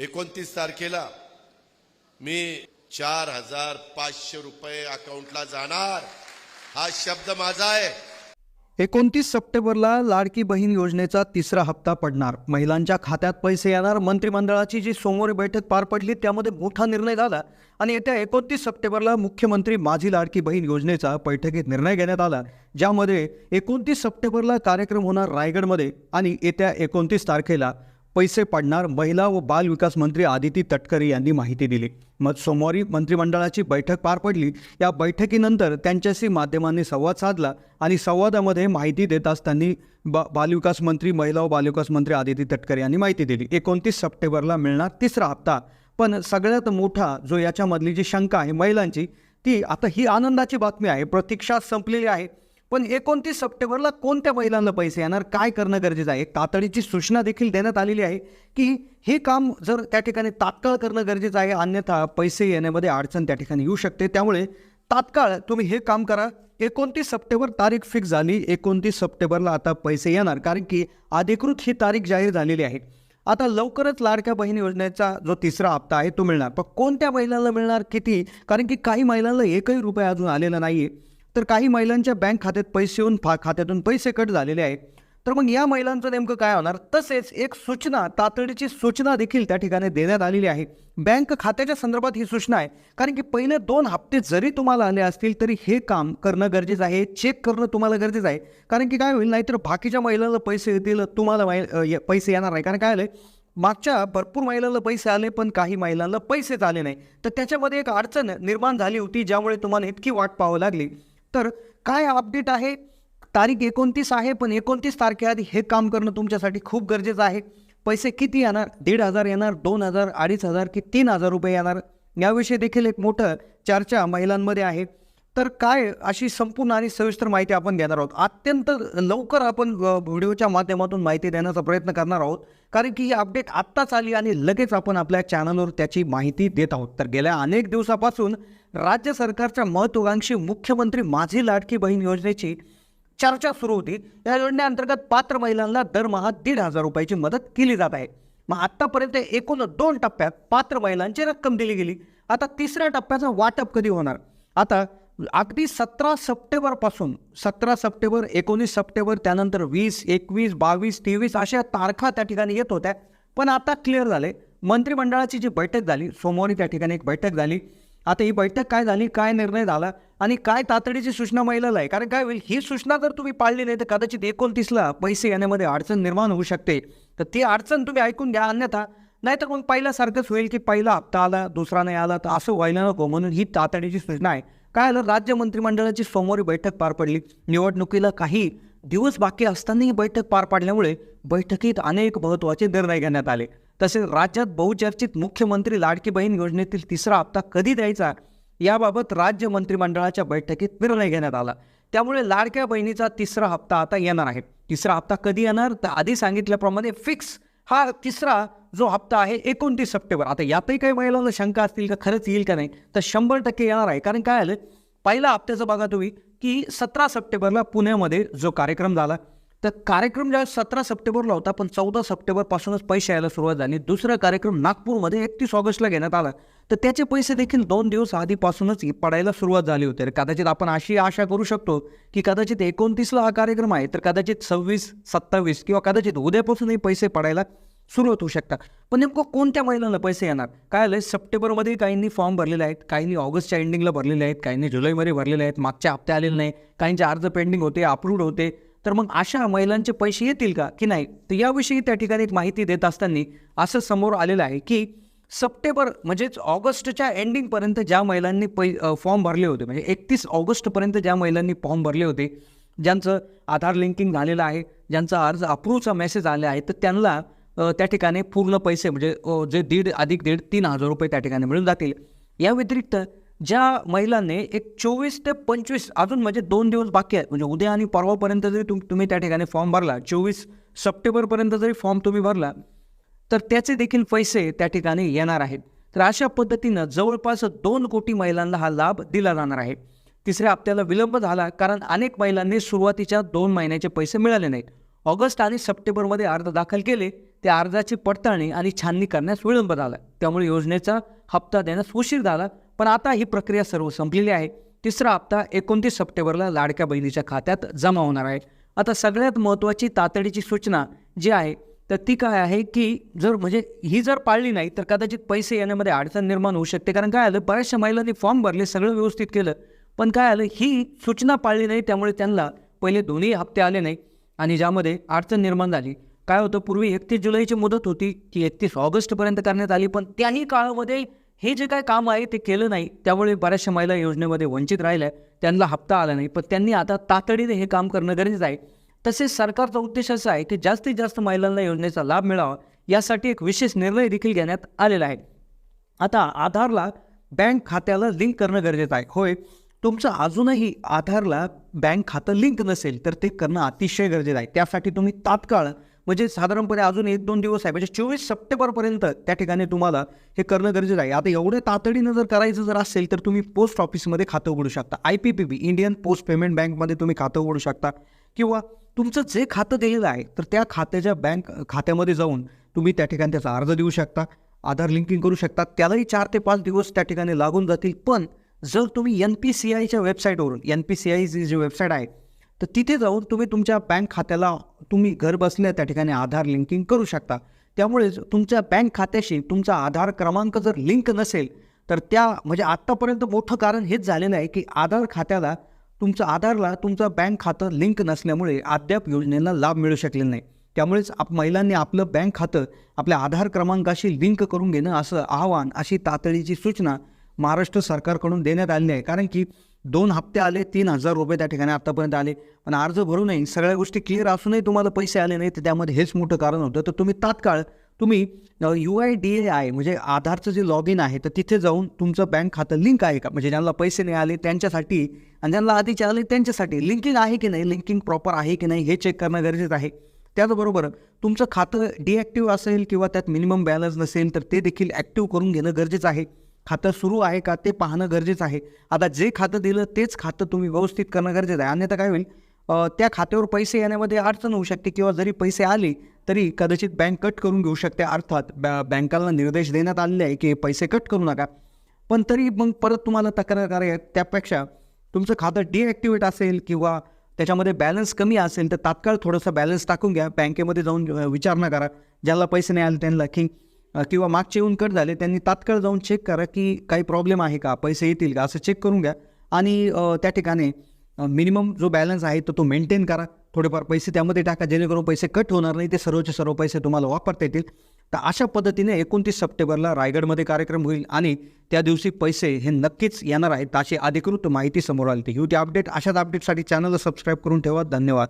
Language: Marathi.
एकोणतीस तारखेला मी चार हजार पाचशे रुपये अकाउंटला जाणार. हा शब्द माझा आहे. एकोणतीस सप्टेंबरला लाडकी बहीण योजनेचा तिसरा हप्ता पडणार. महिलांच्या खात्यात पैसे येणार. मंत्रिमंडळाची जी सोमवारी बैठक पार पडली त्यामध्ये मोठा निर्णय झाला आणि येत्या एकोणतीस सप्टेंबरला मुख्यमंत्री माझी लाडकी बहीण योजनेचा बैठकीत निर्णय घेण्यात आला. ज्यामध्ये एकोणतीस सप्टेंबरला कार्यक्रम होणार रायगडमध्ये आणि येत्या एकोणतीस तारखेला. पैसे पडणार महिला व बाल विकास मंत्री आदिती तटकरे यांनी माहिती दिली. मग सोमवारी मंत्रिमंडळाची बैठक पार पडली. या बैठकीनंतर त्यांच्याशी माध्यमांनी संवाद साधला आणि संवादामध्ये माहिती देत असताना बा बालविकास मंत्री महिला व बालविकास मंत्री आदिती तटकरे यांनी माहिती दिली. एकोणतीस सप्टेंबरला मिळणार तिसरा हप्ता. पण सगळ्यात मोठा जो याच्यामधली जी शंका आहे महिलांची ती आता ही आनंदाची बातमी आहे. प्रतीक्षा संपलेली आहे. पण एकोणतीस सप्टेंबरला कोणत्या महिलांना पैसे येणार काय करणं गरजेचं आहे? तातडीची सूचना देखील देण्यात आलेली आहे की हे काम जर त्या ठिकाणी तात्काळ करणं गरजेचं आहे अन्यथा पैसे येण्यामध्ये अडचण त्या ठिकाणी येऊ शकते. त्यामुळे तात्काळ तुम्ही हे काम करा. एकोणतीस सप्टेंबर तारीख फिक्स झाली. एकोणतीस सप्टेंबरला आता पैसे येणार कारण की अधिकृत ही तारीख जाहीर झालेली आहे. आता लवकरच लाडक्या बहीण योजनेचा जो तिसरा हप्ता आहे तो मिळणार. पण कोणत्या महिलांना मिळणार किती? कारण की काही महिलांना एकही रुपये अजून आलेला नाही आहे तर काही महिलांच्या बँक खात्यात पैसे येऊन फा खात्यातून पैसे कट झालेले आहेत. तर मग या महिलांचं नेमकं काय होणार? तसेच एक सूचना तातडीची सूचना देखील त्या ठिकाणी देण्यात आलेली आहे. बँक खात्याच्या संदर्भात ही सूचना आहे. कारण की पहिले दोन हप्ते जरी तुम्हाला आले असतील तरी हे काम करणं गरजेचं आहे. चेक करणं तुम्हाला गरजेचं आहे. कारण की काय होईल नाहीतर बाकीच्या महिलांना पैसे येतील तुम्हाला मै- पैसे येणार नाही. कारण काय आलं मागच्या भरपूर महिलांना पैसे आले पण काही महिलांना पैसेच आले नाही. तर त्याच्यामध्ये एक अडचण निर्माण झाली होती ज्यामुळे तुम्हाला इतकी वाट पाहावं लागली. तर काय अपडेट आहे? तारीख एकोणतीस आहे पण एकोणतीस तारखेआधी हे काम करणं तुमच्यासाठी खूप गरजेचं आहे. पैसे किती येणार? दीड हजार येणार दोन हजार अडीच हजार की तीन हजार रुपये येणार? याविषयी देखील एक मोठं चर्चा महिलांमध्ये आहे. तर काय अशी संपूर्ण आणि सविस्तर माहिती आपण घेणार आहोत? अत्यंत लवकर आपण व्हिडिओच्या माध्यमातून माहिती देण्याचा प्रयत्न करणार आहोत. कारण की ही अपडेट आत्ताच आली आणि लगेच आपण आपल्या चॅनलवर त्याची माहिती देत आहोत. तर गेल्या अनेक दिवसापासून राज्य सरकारच्या महत्त्वाकांक्षी मुख्यमंत्री माझी लाडकी बहीण योजनेची चर्चा सुरू होती. या योजनेअंतर्गत पात्र महिलांना दरमहा दीड हजार रुपयाची मदत केली जात आहे. मग आत्तापर्यंत एकूण दोन टप्प्यात पात्र महिलांची रक्कम दिली गेली. आता तिसऱ्या टप्प्याचं वाटप कधी होणार? आता अगदी सतरा सप्टेंबरपासून सतरा सप्टेंबर एकोणीस सप्टेंबर त्यानंतर वीस एकवीस बावीस तेवीस अशा तारखा त्या ठिकाणी येत होत्या. पण आता क्लिअर झाले. मंत्रिमंडळाची जी बैठक झाली सोमवारी त्या ठिकाणी एक बैठक झाली. आता ही बैठक काय झाली काय निर्णय झाला आणि काय तातडीची सूचना महिलेला आहे? कारण काय होईल ही सूचना जर तुम्ही पाळली नाही तर कदाचित एकोणतीसला पैसे येण्यामध्ये अडचण निर्माण होऊ शकते. तर ती अडचण तुम्ही ऐकून घ्या. अन्यथा नाहीतर मग पहिल्यासारखंच होईल की पहिला हप्ता आला दुसरा नाही आला तर असं व्हायला नको म्हणून ही तातडीची सूचना आहे. काय आलं राज्य मंत्रिमंडळाची सोमवारी बैठक पार पडली. निवडणुकीला काही दिवस बाकी असताना ही बैठक पार पाडल्यामुळे बैठकीत अनेक महत्त्वाचे निर्णय घेण्यात आले. तसेच राज्यात बहुचर्चित मुख्यमंत्री लाडकी बहीण योजनेतील तिसरा हप्ता कधी द्यायचा? याबाबत राज्य मंत्रिमंडळाच्या बैठकीत निर्णय घेण्यात आला. त्यामुळे लाडक्या बहिणीचा तिसरा हप्ता आता येणार आहे. तिसरा हप्ता कधी येणार? तर आधी सांगितल्याप्रमाणे फिक्स हा तिसरा जो हप्ता आहे एकोणतीस सप्टेंबर. आता यातही काही महिलांना शंका असतील का खरंच येईल का नाही तर शंभर टक्के येणार आहे. कारण काय आलं पहिल्या हप्त्याचं बघा तुम्ही की सतरा सप्टेंबरला पुण्यामध्ये जो कार्यक्रम झाला तर कार्यक्रम ज्या सतरा सप्टेंबरला होता पण चौदा सप्टेंबरपासूनच पैसे यायला सुरुवात झाली. दुसरा कार्यक्रम नागपूरमध्ये एकतीस ऑगस्टला घेण्यात आला. तर त्याचे पैसे देखील दोन दिवस आधीपासूनच पडायला सुरुवात झाली होती. तर कदाचित आपण अशी आशा करू शकतो की कदाचित एकोणतीसला हा कार्यक्रम आहे तर कदाचित सव्वीस सत्तावीस किंवा कदाचित उद्यापासूनही पैसे पडायला सुरू होऊ शकतात. पण नेमकं कोणत्या महिलांना पैसे येणार? काय आलं सप्टेंबरमध्ये काहींनी फॉर्म भरलेले आहेत काहींनी ऑगस्टच्या एंडिंगला भरलेले आहेत काहींनी जुलैमध्ये भरलेले आहेत मागच्या हप्ते आलेले नाही काहींचे अर्ज पेंडिंग होते अप्रूव्ड होते. तर मग अशा महिलांचे पैसे येतील का की नाही? तर याविषयी त्या ठिकाणी एक माहिती देत असताना असं समोर आलेलं आहे की सप्टेंबर म्हणजेच ऑगस्टच्या एंडिंगपर्यंत ज्या महिलांनी पै फॉर्म भरले होते म्हणजे एकतीस ऑगस्टपर्यंत ज्या महिलांनी फॉर्म भरले होते ज्यांचं आधार लिंकिंग झालेलं आहे ज्यांचा अर्ज अप्रूव्हचा मेसेज आला आहे तर त्यांना त्या ठिकाणी पूर्ण पैसे म्हणजे जे दीड अधिक दीड तीन हजार रुपये त्या ठिकाणी मिळून जातील. या व्यतिरिक्त ज्या महिलांनी एक चोवीस ते पंचवीस अजून म्हणजे दोन दिवस बाकी आहेत म्हणजे उद्या आणि परवापर्यंत जरी तुम तुम्ही त्या ठिकाणी फॉर्म भरला चोवीस सप्टेंबरपर्यंत जरी फॉर्म तुम्ही भरला तर त्याचे देखील पैसे त्या ठिकाणी येणार आहेत. तर अशा पद्धतीनं जवळपास दोन कोटी महिलांना हा लाभ दिला जाणार आहे. तिसऱ्या हप्त्याला विलंब झाला कारण अनेक महिलांनी सुरुवातीच्या दोन महिन्याचे पैसे मिळाले नाहीत. ऑगस्ट आणि सप्टेंबरमध्ये अर्ज दाखल केले त्या अर्जाची पडताळणी आणि छाननी करण्यास विलंब झाला. त्यामुळे योजनेचा हप्ता देण्यास उशीर झाला पण आता ही प्रक्रिया सर्व संपलेली आहे. तिसरा हप्ता एकोणतीस सप्टेंबरला लाडक्या बहिणीच्या खात्यात जमा होणार आहे. आता सगळ्यात महत्त्वाची तातडीची सूचना जी आहे तर ती काय आहे की जर म्हणजे ही जर पाळली नाही तर कदाचित पैसे येण्यामध्ये अडचण निर्माण होऊ शकते. कारण काय आलं बऱ्याचशा महिलांनी फॉर्म भरले सगळं व्यवस्थित केलं. पण काय आलं ही सूचना पाळली नाही त्यामुळे त्यांना पहिले दोन्ही हप्ते आले नाही आणि ज्यामध्ये अडचण निर्माण झाली. काय होतं पूर्वी एकतीस जुलैची मुदत होती ती एकतीस ऑगस्टपर्यंत करण्यात आली पण त्याही काळामध्ये हे जे काय काम आहे ते केलं नाही. त्यामुळे बऱ्याचशा महिला योजनेमध्ये वंचित राहिल्या त्यांना हप्ता आला नाही पण त्यांनी आता तातडीने हे काम करणं गरजेचं आहे. तसेच सरकारचा उद्देश असा आहे की जास्तीत जास्त महिलांना योजनेचा लाभ मिळावा यासाठी एक विशेष निर्णय देखील घेण्यात आलेला आहे. आता आधारला बँक खात्याला लिंक करणं गरजेचं आहे. होय तुमचं अजूनही आधारला बँक खातं लिंक नसेल तर ते करणं अतिशय गरजेचं आहे. त्यासाठी तुम्ही तात्काळ म्हणजे साधारणपणे अजून एक दोन दिवस आहे. म्हणजे चोवीस सप्टेंबरपर्यंत त्या ठिकाणी तुम्हाला हे करणं गरजेचं आहे. आता एवढं तातडीनं जर करायचं जर असेल तर तुम्ही पोस्ट ऑफिसमध्ये खातं उघडू शकता. I P P B Indian post payment बँकमध्ये तुम्ही खातं उघडू शकता. किंवा तुमचं जे खातं दिलेलं आहे तर त्या खात्याच्या बँक खात्यामध्ये जाऊन तुम्ही त्या ठिकाणी त्याचा अर्ज देऊ शकता आधार लिंकिंग करू शकता. त्यालाही चार ते पाच दिवस त्या ठिकाणी लागून जातील. पण जर तुम्ही एन पी सी आयच्या वेबसाईटवरून एन पी सी आयची जी वेबसाईट आहे तर तिथे जाऊन तुम्ही तुमच्या बँक खात्याला तुम्ही घरबसल्या त्या ठिकाणी आधार लिंकिंग करू शकता. त्यामुळेच तुमच्या बँक खात्याशी तुमचा आधार क्रमांक जर लिंक नसेल तर त्या म्हणजे आत्तापर्यंत मोठं कारण हेच झालेलं आहे की आधार खात्याला तुमचं आधारला तुमचं बँक खातं लिंक नसल्यामुळे अद्याप योजनेला लाभ मिळू शकले नाही. त्यामुळेच आप महिलांनी आपलं बँक खातं आपल्या आधार क्रमांकाशी लिंक करून घेणं असं आव्हान अशी तातडीची सूचना महाराष्ट्र सरकारकडून देण्यात आलेली आहे. कारण की दोन हप्ते आले तीन हजार रुपये त्या ठिकाणी आत्तापर्यंत आले. पण अर्ज भरूनही सगळ्या गोष्टी क्लिअर असूनही तुम्हाला पैसे आले नाही तर त्यामध्ये हेच मोठं कारण होतं. तर तुम्ही तात्काळ तुम्ही U I D A I म्हणजे आधारचं जे लॉग इन आहे तर तिथे जाऊन तुमचं बँक खातं लिंक आहे का? म्हणजे ज्यांना पैसे नाही आले त्यांच्यासाठी आणि ज्यांना आधीचे आले त्यांच्यासाठी लिंकिंग आहे की नाही? लिंकिंग प्रॉपर आहे की नाही? हे चेक करणं गरजेचं आहे. त्याचबरोबर तुमचं खातं डिॲक्टिव्ह असेल किंवा त्यात मिनिमम बॅलन्स नसेल तर ते देखील ॲक्टिव्ह करून घेणं गरजेचं आहे. खातं सुरू आहे का ते पाहणं गरजेचं आहे. आता जे खातं दिलं तेच खातं तुम्ही व्यवस्थित करणं गरजेचं आहे. अन्यथा काय होईल त्या खात्यावर पैसे येण्यामध्ये अडचण होऊ शकते किंवा जरी पैसे आले तरी कदाचित बँक कट करून घेऊ शकते. अर्थात बॅ बँकाला निर्देश देण्यात आलेले आहे की पैसे कट करू नका. पण तरी मग परत तुम्हाला तक्रार कराय त्यापेक्षा तुमचं खातं डिॲक्टिवेट असेल किंवा त्याच्यामध्ये बॅलन्स कमी असेल तर तात्काळ थोडंसं बॅलन्स टाकून घ्या. बँकेमध्ये जाऊन विचारणा करा. ज्याला पैसे नाही आले त्यांना की किंवा मागचे येऊन कट झाले त्यांनी तात्काळ जाऊन चेक करा की काही प्रॉब्लेम आहे का? पैसे येतील का? असं चेक करून घ्या. आणि त्या ठिकाणी मिनिमम जो बॅलन्स आहे तो तो मेंटेन करा. थोडेफार पैसे त्यामध्ये टाका जेणेकरून पैसे कट होणार नाही ते सर्वचे सर्व पैसे तुम्हाला वापरता येतील. तर अशा पद्धतीने एकोणतीस सप्टेंबरला रायगडमध्ये कार्यक्रम होईल आणि त्या दिवशी पैसे हे नक्कीच येणार आहेत अशी अधिकृत माहिती समोर आली होती. ही होती अपडेट अशाच अपडेटसाठी चॅनलला सबस्क्राईब करून ठेवा. धन्यवाद.